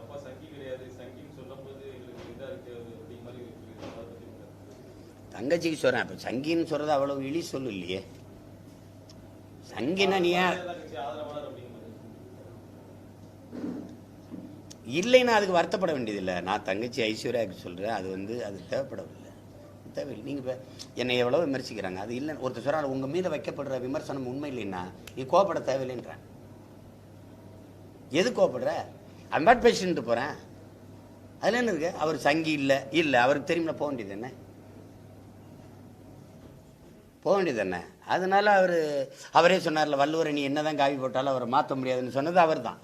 அப்பா சங்கி கிடையாது. சங்கின்னு சொல்லும்போது எங்களுக்கு இதா இருக்கு அது அப்படி மாதிரி? தங்கச்சிக்கு சொல்கிறேன் இப்போ சங்கின்னு சொல்கிறது அவ்வளோ இழி சொல்லு இல்லையே. சங்கினா நீ இல்லைன்னா அதுக்கு வருத்தப்பட வேண்டியதில்லை. நான் தங்கச்சி ஐஸ்வர்யாவுக்கு சொல்கிறேன் அது வந்து அது தேவைப்படவில்லை. தேவையில்லை. நீங்கள் இப்போ என்னை எவ்வளோ விமர்சிக்கிறாங்க. அது இல்லை. ஒருத்தர் சொல்கிறார் உங்கள் மீது வைக்கப்படுற விமர்சனம் உண்மை இல்லைன்னா நீ கோவப்பட தேவையில்லைன்றேன் எது கோவப்படுற? அம்பாட் பேசிட்டு போகிறேன் அதில் என்ன இருக்கு? அவர் சங்கி இல்லை. இல்லை அவருக்கு தெரியுமில்ல போக வேண்டியது என்ன? போக வேண்டியது என்ன? அதனால அவர் அவரே சொன்னார்ல வள்ளுவரை நீ என்னதான் காவி போட்டாலும் அவரை மாற்ற முடியாதுன்னு சொன்னது அவர் தான்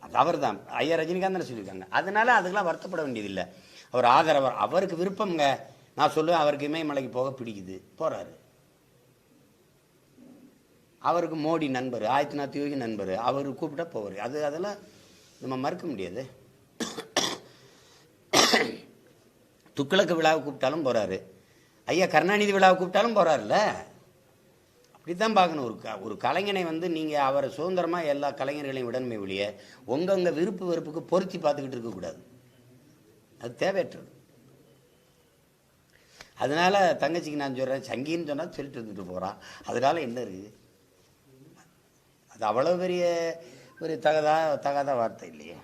அது அவர் தான் ஐயா ரஜினிகாந்த் சொல்லியிருக்காங்க. அதனால அதுக்கெல்லாம் வருத்தப்பட வேண்டியதில்லை அவர் ஆதரவர் அவருக்கு விருப்பம்ங்க. நான் சொல்லுவேன் அவருக்கு இமயமலைக்கு போக பிடிக்குது. போகிறாரு அவருக்கு மோடி நண்பர் ஆதித்யநாத் யோகி நண்பர் அவர் கூப்பிட்டா போவார். அது அதெல்லாம் நம்ம மறுக்க முடியாது. துக்ளக்கு விழாவை கூப்பிட்டாலும் போகிறாரு ஐயா கருணாநிதி விழாவை கூப்பிட்டாலும் போகிறாருல்ல அப்படித்தான் பார்க்கணும். ஒரு க ஒரு கலைஞனை வந்து நீங்கள் அவரை சுதந்திரமாக எல்லா கலைஞர்களையும் உடன்மை ஒழிய உங்கவுங்க விருப்பு வெறுப்புக்கு பொருத்தி பார்த்துக்கிட்டு இருக்கக்கூடாது அது தேவையற்றது. அதனால தங்கச்சிக்கு நான் சொல்கிறேன் சங்கின்னு சொன்னால் சொல்லிட்டு இருந்துட்டு போகிறான் அதனால் என்ன இருக்குது அது அவ்வளோ பெரிய ஒரு தகதா தகாத வார்த்தை இல்லையே.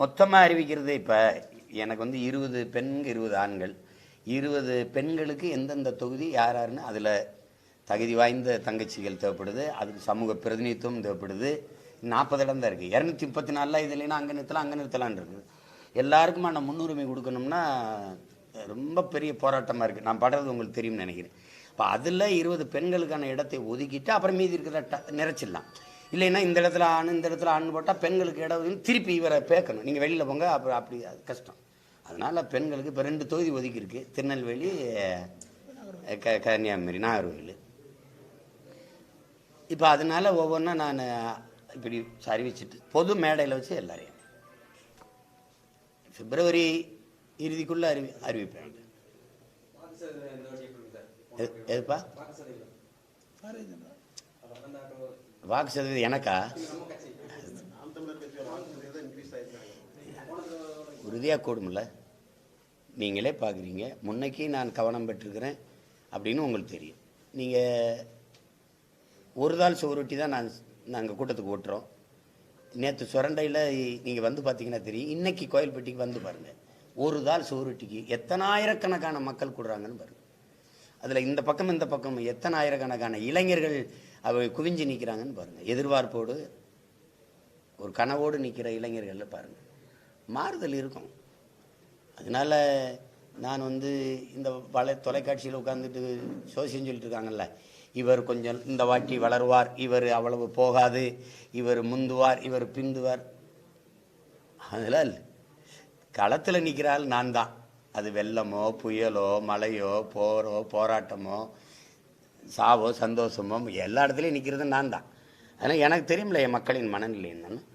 மொத்தமாக அறிவிக்கிறது இப்போ எனக்கு வந்து இருபது பெண்கள் இருபது ஆண்கள். இருபது பெண்களுக்கு எந்தெந்த தொகுதி யார் யாருன்னு அதில் தகுதி வாய்ந்த தங்கச்சிகள் தேவைப்படுது அதுக்கு சமூக பிரதிநிதித்துவம் தேவைப்படுது. நாற்பது இடம் தான் இருக்குது இரநூத்தி முப்பத்தி நாலில் இது இல்லைன்னா அங்கே நிறுத்தலாம் அங்கே நிறுத்தலாம்னு இருக்குது. எல்லாருக்குமான முன்னுரிமை கொடுக்கணும்னா ரொம்ப பெரிய போராட்டமாக இருக்குது நான் படுறது உங்களுக்கு தெரியும்னு நினைக்கிறேன். இப்போ அதில் இருபது பெண்களுக்கான இடத்தை ஒதுக்கிட்டு அப்புறம் மீதி இருக்கிற ட- நிறைச்சிடலாம். இல்லைன்னா இந்த இடத்துல ஆண் இந்த இடத்துல ஆண் போட்டால் பெண்களுக்கு இடம் திருப்பி இவரை பேக்கணும் நீங்கள் வெளியில் போங்க அப்புறம் அப்படி அது கஷ்டம். அதனால் பெண்களுக்கு இப்போ ரெண்டு தொகுதி ஒதுக்கியிருக்கு. திருநெல்வேலி க கன்னியாகுமரி நாகர்கோவில். இப்போ அதனால ஒவ்வொன்றா நான் இப்படி அறிவிச்சிட்டு பொது மேடையில் வச்சு எல்லாரையும். பிப்ரவரி இறுதிக்குள்ளே அறிவி அறிவிப்பேன். எதுப்பா? வாக்கு சதவீதம் எனக்கா? உறுதியாக கூடும்ல. நீங்களே பார்க்குறீங்க முன்னைக்கு நான் கவனம் பெற்றிருக்கிறேன் அப்படின்னு உங்களுக்கு தெரியும். நீங்கள் ஒரு தாள் சுவரொட்டி தான் நான் நாங்கள் கூட்டத்துக்கு ஓட்டுறோம். நேற்று சுரண்டையில் நீங்கள் வந்து பார்த்தீங்கன்னா தெரியும். இன்னைக்கு கோயில்பட்டிக்கு வந்து பாருங்கள் ஒரு தாள் சுவரொட்டிக்கு எத்தனாயிரக்கணக்கான மக்கள் கூடுறாங்கன்னு பாருங்கள் அதில் இந்த பக்கம் இந்த பக்கம் எத்தனை ஆயிரக்கணக்கான இளைஞர்கள் அவை குவிஞ்சு நிற்கிறாங்கன்னு பாருங்கள் எதிர்பார்ப்போடு ஒரு கனவோடு நிற்கிற இளைஞர்களில் பாருங்கள் மாறுதல் இருக்கும். அதனால நான் வந்து இந்த வலை தொலைக்காட்சியில் உட்காந்துட்டு சோசியம் சொல்லிட்டு இருக்காங்கல்ல இவர் கொஞ்சம் இந்த வாட்டி வளருவார் இவர் அவ்வளவு போகாது இவர் முந்துவார் இவர் பிந்துவார். அதெல்லாம் களத்தில் நிற்கிறாள் நான் தான் அது வெள்ளமோ புயலோ மழையோ போரோ போராட்டமோ சாவோ சந்தோஷமோ எல்லா இடத்துலையும் நிற்கிறது நான் தான் அதனால் எனக்கு தெரியும்ல என் மக்களின் மனநிலை என்னன்னு.